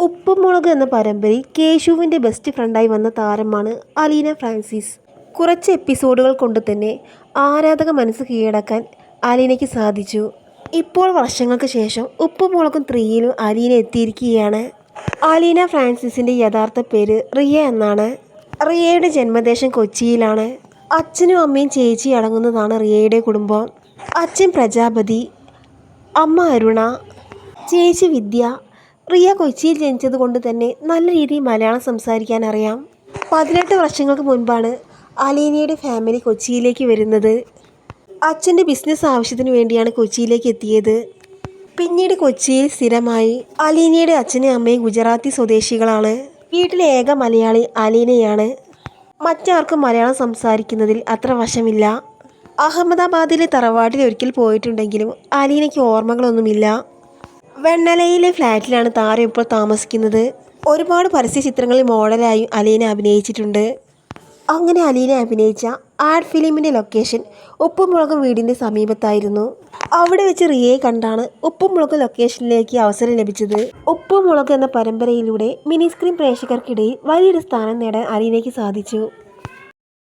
ഉപ്പുമുളക് എന്ന പരമ്പരയിൽ കേശുവിന്റെ ബെസ്റ്റ് ഫ്രണ്ടായി വന്ന താരമാണ് അലീന ഫ്രാൻസിസ്. കുറച്ച് എപ്പിസോഡുകൾ കൊണ്ട് തന്നെ ആരാധക മനസ്സ് കീഴടക്കാൻ അലീനയ്ക്ക് സാധിച്ചു. ഇപ്പോൾ വർഷങ്ങൾക്ക് ശേഷം ഉപ്പുമുളകും ത്രീയിലും അലീന എത്തിയിരിക്കുകയാണ്. അലീന ഫ്രാൻസിസിന്റെ യഥാർത്ഥ പേര് റിയ എന്നാണ്. റിയയുടെ ജന്മദേശം കൊച്ചിയിലാണ്. അച്ഛനും അമ്മയും ചേച്ചി അടങ്ങുന്നതാണ് റിയയുടെ കുടുംബം. അച്ഛൻ പ്രജാപതി അമ്മ അരുണ ചേച്ചി വിദ്യ റിയ കൊച്ചിയിൽ ജനിച്ചത് കൊണ്ട് തന്നെ നല്ല രീതിയിൽ മലയാളം സംസാരിക്കാൻ അറിയാം. പതിനെട്ട് വർഷങ്ങൾക്ക് മുൻപാണ് അലീനയുടെ ഫാമിലി കൊച്ചിയിലേക്ക് വരുന്നത്. അച്ഛന്റെ ബിസിനസ് ആവശ്യത്തിന് വേണ്ടിയാണ് കൊച്ചിയിലേക്ക് എത്തിയത്. പിന്നീട് കൊച്ചിയിൽ സ്ഥിരമായി അലീനയുടെ അച്ഛനും അമ്മയും ഗുജറാത്തി സ്വദേശികളാണ്. വീട്ടിലെ ഏക മലയാളി അലീനയാണ്. മറ്റാർക്കും മലയാളം സംസാരിക്കുന്നതിൽ അത്ര വശമില്ല. അഹമ്മദാബാദിലെ തറവാട്ടിൽ ഒരിക്കൽ പോയിട്ടുണ്ടെങ്കിലും അലീനയ്ക്ക് ഓർമ്മകളൊന്നുമില്ല. വെണ്ണലയിലെ ഫ്ലാറ്റിലാണ് താരം ഇപ്പോൾ താമസിക്കുന്നത്. ഒരുപാട് പരസ്യ ചിത്രങ്ങളിൽ മോഡലായും അലീന അഭിനയിച്ചിട്ടുണ്ട്. അങ്ങനെ അലീന അഭിനയിച്ച ആഡ് ഫിലിമിന്റെ ലൊക്കേഷൻ ഉപ്പുമുളക് വീടിന്റെ സമീപത്തായിരുന്നു. അവിടെ വെച്ച് റിയയെ കണ്ടാണ് ഉപ്പുമുളക് ലൊക്കേഷനിലേക്ക് അവസരം ലഭിച്ചത്. ഉപ്പുമുളക് എന്ന പരമ്പരയിലൂടെ മിനി സ്ക്രീൻ പ്രേക്ഷകർക്കിടയിൽ വലിയൊരു സ്ഥാനം നേടാൻ അലീനയ്ക്ക് സാധിച്ചു.